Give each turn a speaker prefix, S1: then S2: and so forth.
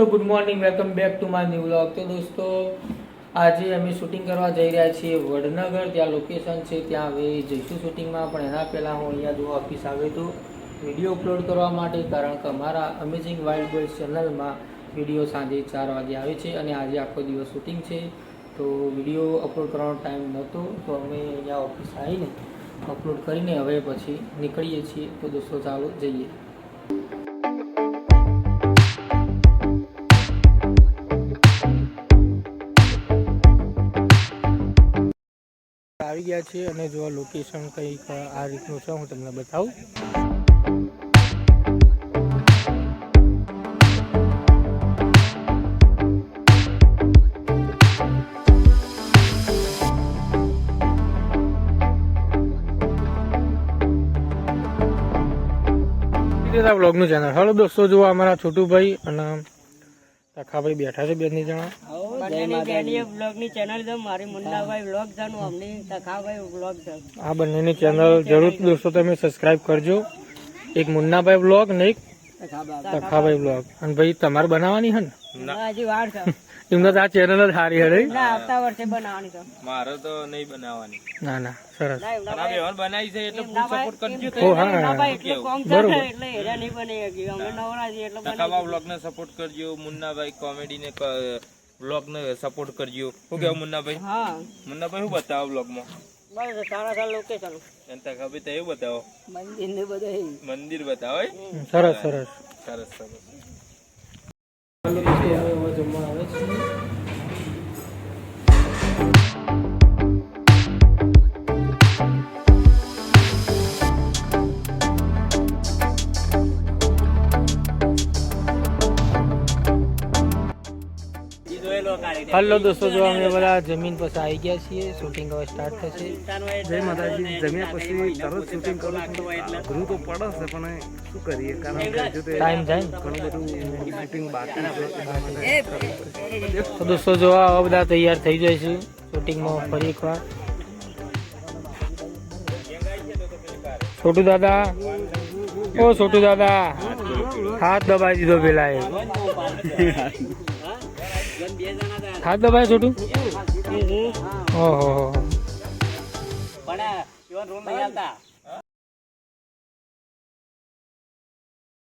S1: દોસ્તો good morning welcome back to my new vlog તો દોસ્તો, આજે અમે શૂટિંગ કરવા જઈ રહ્યા છીએ વડનગર. ત્યાં લોકેશન છે, ત્યાં હવે જઈશું શૂટિંગમાં પણ એના પહેલાં હું અહીંયા જો ઓફિસ આવ્યો હતો વીડિયો અપલોડ કરવા માટે, કારણ કે અમારા અમેઝિંગ વાઇલ્ડ બોય ચેનલમાં વીડિયો સાંજે ચાર વાગે આવે છે અને આજે આખો દિવસ શૂટિંગ છે. તો વીડિયો અપલોડ કરવાનો ટાઈમ નહોતો, તો અમે અહીંયા ઓફિસ આવીને અપલોડ કરીને હવે પછી નીકળીએ છીએ. તો દોસ્તો, ચાલો જઈએ. આવી ગયા છે અને જો લોકેશન કંઈક આ રીતનું છે, હું તમને બતાવું. બ્લોગનું ચેનલ હલો દોસ્તો જો અમારા છોટુભાઈ અને તખાભાઈ બેઠા છે બેની જણા.
S2: બંનેની બેનીએ બ્લોગની ચેનલ છે. મારી મુન્નાભાઈ બ્લોગ છે ને અમની તખાભાઈ બ્લોગ છે.
S1: આ બંનેની ચેનલ જરૂર દોસ્તો તમે સબસ્ક્રાઇબ કરજો. એક મુન્નાભાઈ બ્લોગ ને એક સખાભાઈ. બ્લોગ અને ભાઈ તમારે બનાવવાની હે ને?
S2: હજી વાર છે.
S1: એમને તો આ ચેનલ જ સારી હડે
S2: ના? આવતા વર્ષે બનાવવાની છે.
S3: મારે તો નહીં બનાવવાની.
S1: ના ના સરસ.
S3: બનાવી છે એટલે ફૂલ સપોર્ટ કરજો
S1: તો. હા બરોબર.
S2: એટલે હેરા નહીં બની શકી. અમે નવરા છીએ એટલે
S3: સખાભાઈ બ્લોગ ને સપોર્ટ કરજો મુન્નાભાઈ કોમેડી ને બ્લોગ ને સપોર્ટ કરજો. શું કેવું મુન્નાભાઈ?
S2: હા.
S3: મુન્નાભાઈ શું બતાવો બ્લોગમાં
S2: બસ સારા સારા લોકેશન
S3: અને તકાભાઈ તો એવું બતાવો.
S2: મંદિર ને બધું
S3: મંદિર બતાવો
S1: સરસ સરસ.
S3: સરસ સરસ.
S1: હલો દોસ્તો જો અમે બધા જમીન પાસે આવી ગયા છીએ. શૂટિંગ હવે સ્ટાર્ટ થશે.
S4: જય માતાજી જમ્યા પછી તરત શૂટિંગ કરું છું. અઘરું તો પડશે પણ શું કરીએ? કારણ કે જો તો
S1: ટાઈમ જાય.
S4: ઘણું બધું શૂટિંગ બાકી છે.
S1: તો દોસ્તો જો આ બધા તૈયાર થઈ જાય છે શૂટિંગમાં ફરી એકવાર. છોટુ દાદા. ઓ છોટુ દાદા. હાથ દબાઈ દીધો પેલા એ હાથ ભાઈ છોટું? ઓહો.
S2: પણ રૂમ નહીં આવતા